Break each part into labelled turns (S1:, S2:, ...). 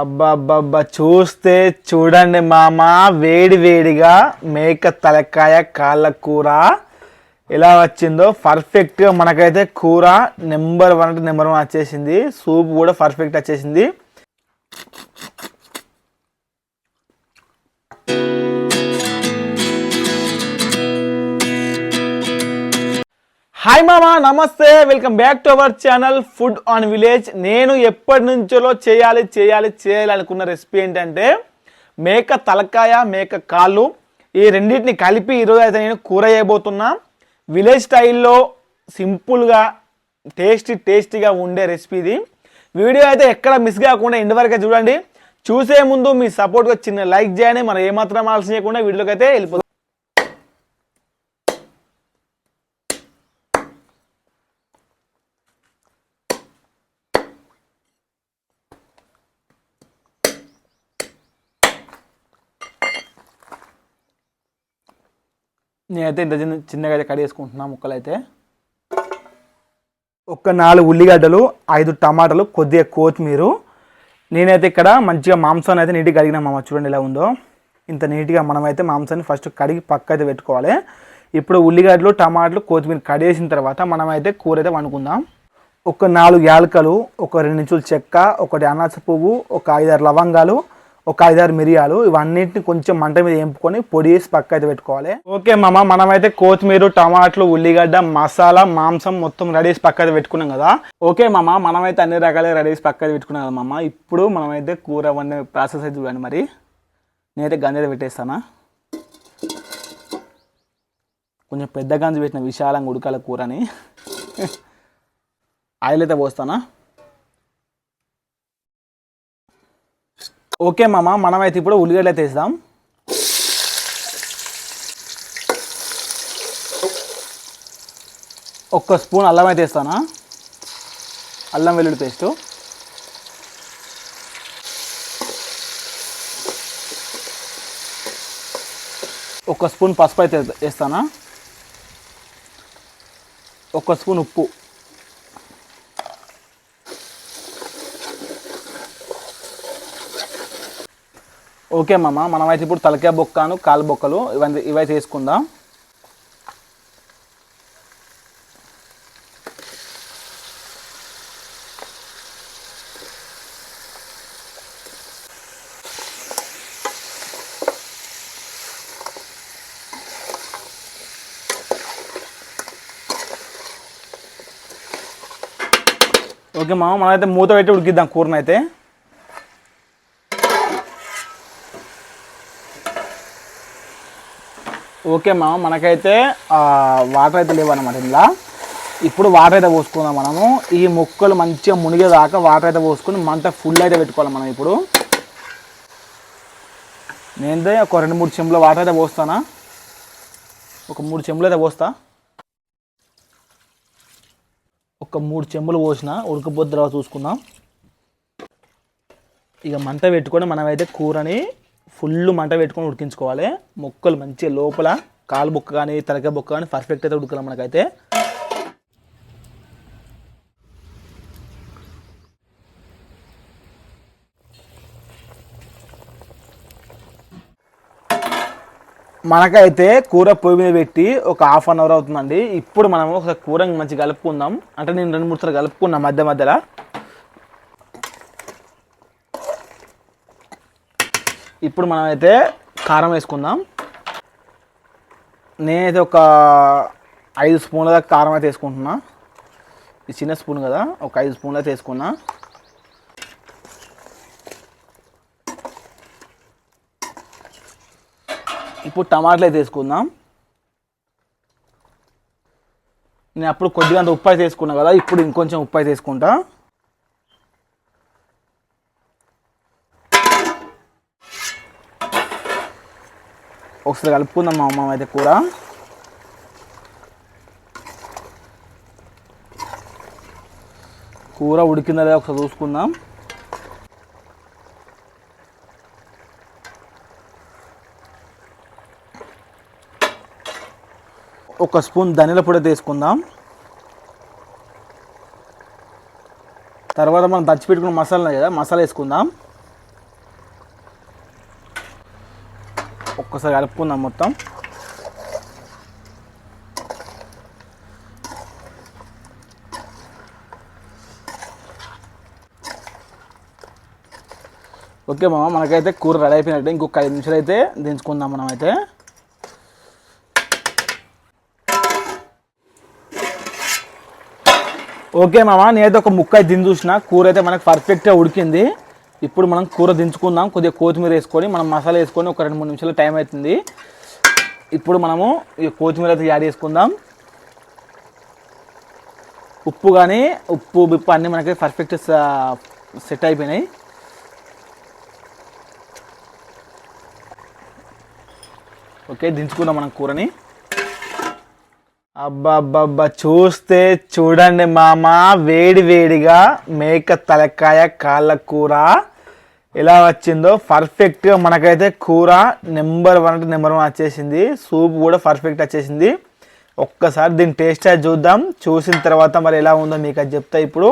S1: అబ్బబ్బబ్బా చూస్తే చూడండి మామ వేడి వేడిగా మేక తలకాయ కాళ్ళ కూర ఎలా వచ్చిందో పర్ఫెక్ట్గా మనకైతే కూర నెంబర్ వన్ అంటే నెంబర్ వన్ వచ్చేసింది. సూప్ కూడా పర్ఫెక్ట్ వచ్చేసింది. హాయ్ మామా నమస్తే welcome back to our channel food on village నేను ఎప్పటి నుంచో చేయాలి చేయాలి చేయాలి అనుకున్న రెసిపీ ఏంటంటే మేక తలకాయ మేక కాళ్ళు ఈ రెండింటిని కలిపి ఈరోజు అయితే నేను కూర చేయబోతున్నా. విలేజ్ స్టైల్లో సింపుల్గా టేస్టీ టేస్టీగా ఉండే రెసిపీ ఇది. వీడియో అయితే ఎక్కడ మిస్ కాకుండా ఎండ్ వరకే చూడండి. చూసే ముందు మీ సపోర్ట్గా చిన్న లైక్ చేయండి. మనం ఏమాత్రం ఆలస్యం చేయకుండా వీడియోకి అయితే వెళ్ళిపోతుంది నేనైతే ఇంత చిన్న చిన్నగా అయితే కట్ చేసుకుంటున్నా ముక్కలు అయితే ఒక నాలుగు ఉల్లిగడ్డలు ఐదు టమాటాలు కొద్దిగా కొత్తిమీర. నేనైతే ఇక్కడ మంచిగా మాంసాన్ని అయితే నీట్గా కడిగిన మామ. చూడండి ఎలా ఉందో. ఇంత నీట్గా మనమైతే మాంసాన్ని ఫస్ట్ కడిగి పక్క అయితే పెట్టుకోవాలి. ఇప్పుడు ఉల్లిగడ్డలు టమాటాలు కొత్తిమీర కడిగేసిన తర్వాత మనమైతే కూర అయితే వండుకుందాం. ఒక నాలుగు యాలకలు ఒక రెండు నించులు చెక్క ఒకటి అనాస పువ్వు ఒక ఐదారు లవంగాలు ఒక ఐదారు మిరియాలు ఇవన్నిటిని కొంచెం మంట మీద ఎంపుకొని పొడి వేసి పక్క అయితే పెట్టుకోవాలి. ఓకే మామ మనమైతే కొత్తిమీర టమాటాలు ఉల్లిగడ్డ మసాలా మాంసం మొత్తం రెడీ చేసి పక్క అయితే పెట్టుకున్నాం కదా. ఓకే మామ మనమైతే అన్ని రకాల రెడీ చేసి పక్క అయితే పెట్టుకున్నాం కదా మామ. ఇప్పుడు మనమైతే కూర వండే ప్రాసెస్ అయితే చూడండి మరి. నేనైతే గంజ పెట్టేస్తానా? కొంచెం పెద్ద గంజ పెట్టిన విశాలంగా ఉడకాల కూరని. ఆయిల్ అయితే పోస్తానా? ఓకే మామ మనమైతే ఇప్పుడు ఉల్లిగడ్డ అయితే ఒక్క స్పూన్ అల్లం అయితే వేస్తానా? అల్లం వెల్లుల్లి పేస్ట్. ఒక స్పూన్ పసుపు అయితే వేస్తానా? ఒక స్పూన్ ఉప్పు. ఓకే మామ మనమైతే ఇప్పుడు తలకాయ బొక్కను కాలు బొక్కలు ఇవన్నీ ఇవైతే వేసుకుందాం ఓకే మామ మనమైతే మూత పెట్టి ఉడికిద్దాం కూరనైతే. ఓకే మామ మనకైతే వాటర్ అయితే లేవన్నమాట ఇందులో. ఇప్పుడు వాటర్ అయితే పోసుకుందాం మనము. ఈ మొక్కలు మంచిగా మునిగేదాకా వాటర్ అయితే పోసుకొని మంట ఫుల్ అయితే పెట్టుకోవాలి మనం ఇప్పుడు. నేనైతే ఒక రెండు మూడు చెంబుల వాటర్ అయితే పోస్తానా? ఒక మూడు చెంబులు అయితే పోస్తా. ఒక మూడు చెంబులు పోసిన ఉడకపోతే తర్వాత చూసుకుందాం. ఇక మంట పెట్టుకొని మనమైతే కూరని ఫుల్ మంట పెట్టుకొని ఉడికించుకోవాలి. ముక్కలు మంచిగా లోపల కాలు బొక్క కానీ తలకాయ బొక్క కానీ పర్ఫెక్ట్ అయితే ఉడకాలి మనకైతే. మనకైతే కూర పొయ్యి మీద పెట్టి ఒక హాఫ్ అన్ అవర్ అవుతుందండి. ఇప్పుడు మనము ఒక కూర మంచిగా కలుపుకుందాం. అంటే నేను రెండు మూడు సార్లు కలుపుకున్నా మధ్య మధ్యలో. ఇప్పుడు మనమైతే కారం వేసుకుందాం. నేనైతే ఒక ఐదు స్పూన్ల దాకా కారం అయితే వేసుకుంటున్నా. ఇది చిన్న స్పూన్ కదా ఒక ఐదు స్పూన్లు అయితే వేసుకున్నా. ఇప్పుడు టమాటాలు అయితే వేసుకుందాం. నేను అప్పుడు కొద్దిగా అంత ఉప్పు అయితే వేసుకున్నా కదా ఇప్పుడు ఇంకొంచెం ఉప్పు అయితే వేసుకుంటా. ఒకసారి కలుపుకుందాం మా అమ్మ అయితే కూర. కూర ఉడికిందా లేదా ఒకసారి చూసుకుందాం. ఒక స్పూన్ ధనియాల పొడి తీసుకుందాం వేసుకుందాం. తర్వాత మనం దంచి పెట్టుకున్న మసాలా కదా మసాలా వేసుకుందాం. ఒక్కసారి కలుపుకుందాం మొత్తం. ఓకే మామ మనకైతే కూర రెడీ అయిపోయినట్టు ఇంకొక ఐదు నిమిషాలు అయితే దించుకుందాం మనం అయితే. ఓకే మామ నేనైతే ఒక ముక్క అయితే చూసిన. కూర అయితే మనకు పర్ఫెక్ట్గా ఉడికింది. ఇప్పుడు మనం కూర దించుకుందాం కొద్దిగా కొత్తిమీర వేసుకొని మనం మసాలా వేసుకొని ఒక రెండు మూడు నిమిషాలు టైం అవుతుంది. ఇప్పుడు మనము ఈ కొత్తిమీర అయితే యాడ్ చేసుకుందాం. ఉప్పు కానీ ఉప్పు బిప్పు అన్నీ మనకి పర్ఫెక్ట్ సెట్ అయిపోయినాయి. ఓకే దించుకుందాం మనం కూరని. అబ్బాబ్బాబ్బా చూస్తే చూడండి మామ వేడి వేడిగా మేక తలకాయ కాళ్ళ కూర ఎలా వచ్చిందో. పర్ఫెక్ట్గా మనకైతే కూర నెంబర్ వన్ అంటే నెంబర్ వన్ వచ్చేసింది. సూప్ కూడా పర్ఫెక్ట్ వచ్చేసింది. ఒక్కసారి దీని టేస్ట్ అది చూద్దాం. చూసిన తర్వాత మరి ఎలా ఉందో మీకు అది చెప్తా ఇప్పుడు.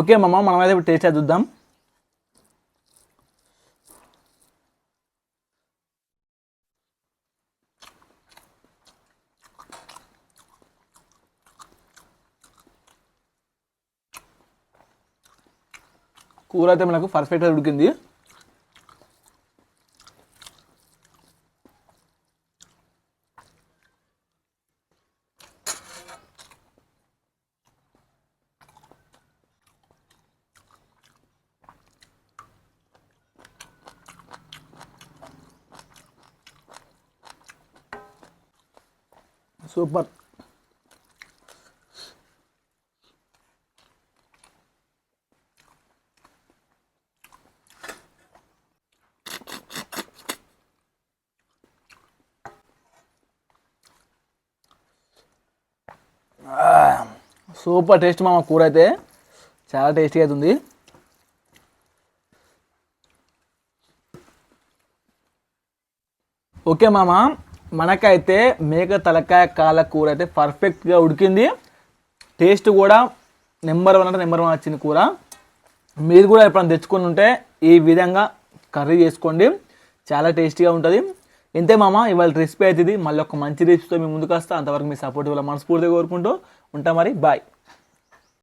S1: ఓకే మామ మనమైతే ఇప్పుడు టేస్ట్ అది చూద్దాం. కూర అయితే మనకు పర్ఫెక్ట్గా ఉడికింది. సూపర్. సూపర్ టేస్ట్ మామ కూర అయితే. చాలా టేస్టీగా అవుతుంది ఓకే మామ మనకైతే మేక తలకాయ కాల కూర అయితే పర్ఫెక్ట్గా ఉడికింది. టేస్ట్ కూడా నెంబర్ వన్ అంటే నెంబర్ వన్ వచ్చింది కూర. మీరు కూడా ఎప్పుడైనా తెచ్చుకొని ఉంటే ఈ విధంగా కర్రీ చేసుకోండి. చాలా టేస్టీగా ఉంటుంది. ఇంతే మామ ఇవాళ రెసిపీ అవుతుంది మళ్ళీ ఒక మంచి రెసిపీతో మీ ముందుకు వస్తా. అంతవరకు మీ సపోర్ట్ ఇవాళ మనస్ఫూర్తిగా కోరుకుంటూ ఉంటా మరి. బాయ్.